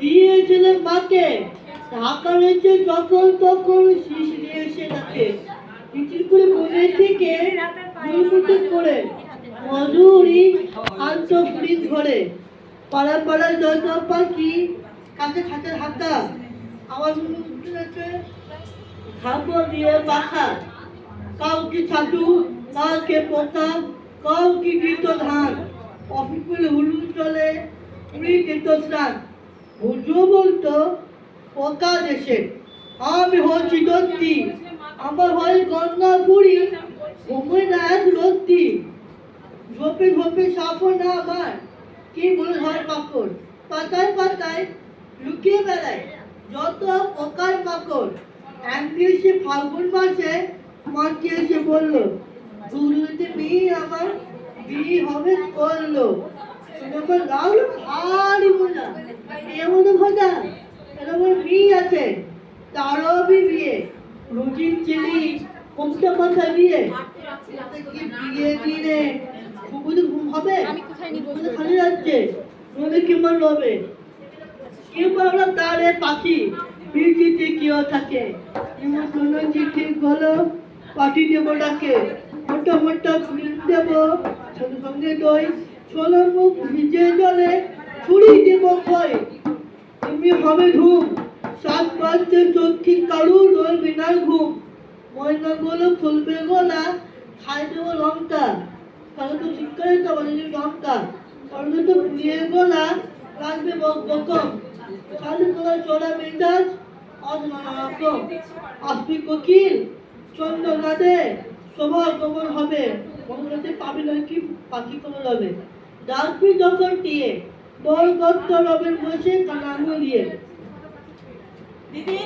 দিয়েছিল মাকে। যখন তখন এসে ডাকে মিছিল করে মনে থেকে করে ধরে। পাড়া পাড়া যত পাখি কাছে খাঁচার হাতা? আমার খাব দিয়ে কাউকে ছাতু কাউকে পোকা কাউকে দিত ধান অফিস বলে হুলু চলে উড়ি দিত স্নান বুঝো বলতো, পোকা দেশে, আমি হচ্ছি দত্তি আমার হয় গঙ্গা পুরী এক রত্তি ঝোপে ঝোপে সাফর না আমার, কি বলে হয় পাকড়। পাতায় পাতায় লুকিয়ে বেড়ায় যত পোকার মাকড় একদিন এসে ফাল্গুন মাসে মাকে এসে বলল, দুর্নীতি মেয়ে আমার, বিয়ে হবে করল আমার রাহুল ভারী মজা। এমন ভজা এরকম মেয়ে আছে তারও বিয়ে। রুটিন চিনি কমটা মাথা দিয়ে এতে কি বিয়ে দিনে ঘুমুতে ঘুম হবে? খালি যাচ্ছে। নদী কিংবা লবে কিংবা হলো তারে পাখি পিচিতে কেউ থাকে। এমন কোনো চিঠি হলো পাঠি দেব ডাকে মোটা মোটা ফুল দেব সঙ্গে সঙ্গে দই ছোলো মুখ ভিজে জলে ছুরি দেব ভয়। তুমি হবে ধুম, সাত বাজতে চক্ষি কারু রোল বিনার ঘুম। ময়না গুলো খুলবে গোলা, খাই দেবো লঙ্কা। তাহলে তো ঠিক করে তো বলি লঙ্কা। তাহলে তো পুড়িয়ে গোলা লাগবে বক বকম। তাহলে তোমার চোরা মেজাজ, আজ নানা রকম। আসবি কোকিল চন্দ্র নাদে সবার গোবর হবে মঙ্গলতে পাবি নয় কি পাখি কবর হবে ডাকবি যখন টিয়ে বড় গত্ত রবের বসে কানামু দিয়ে দিদি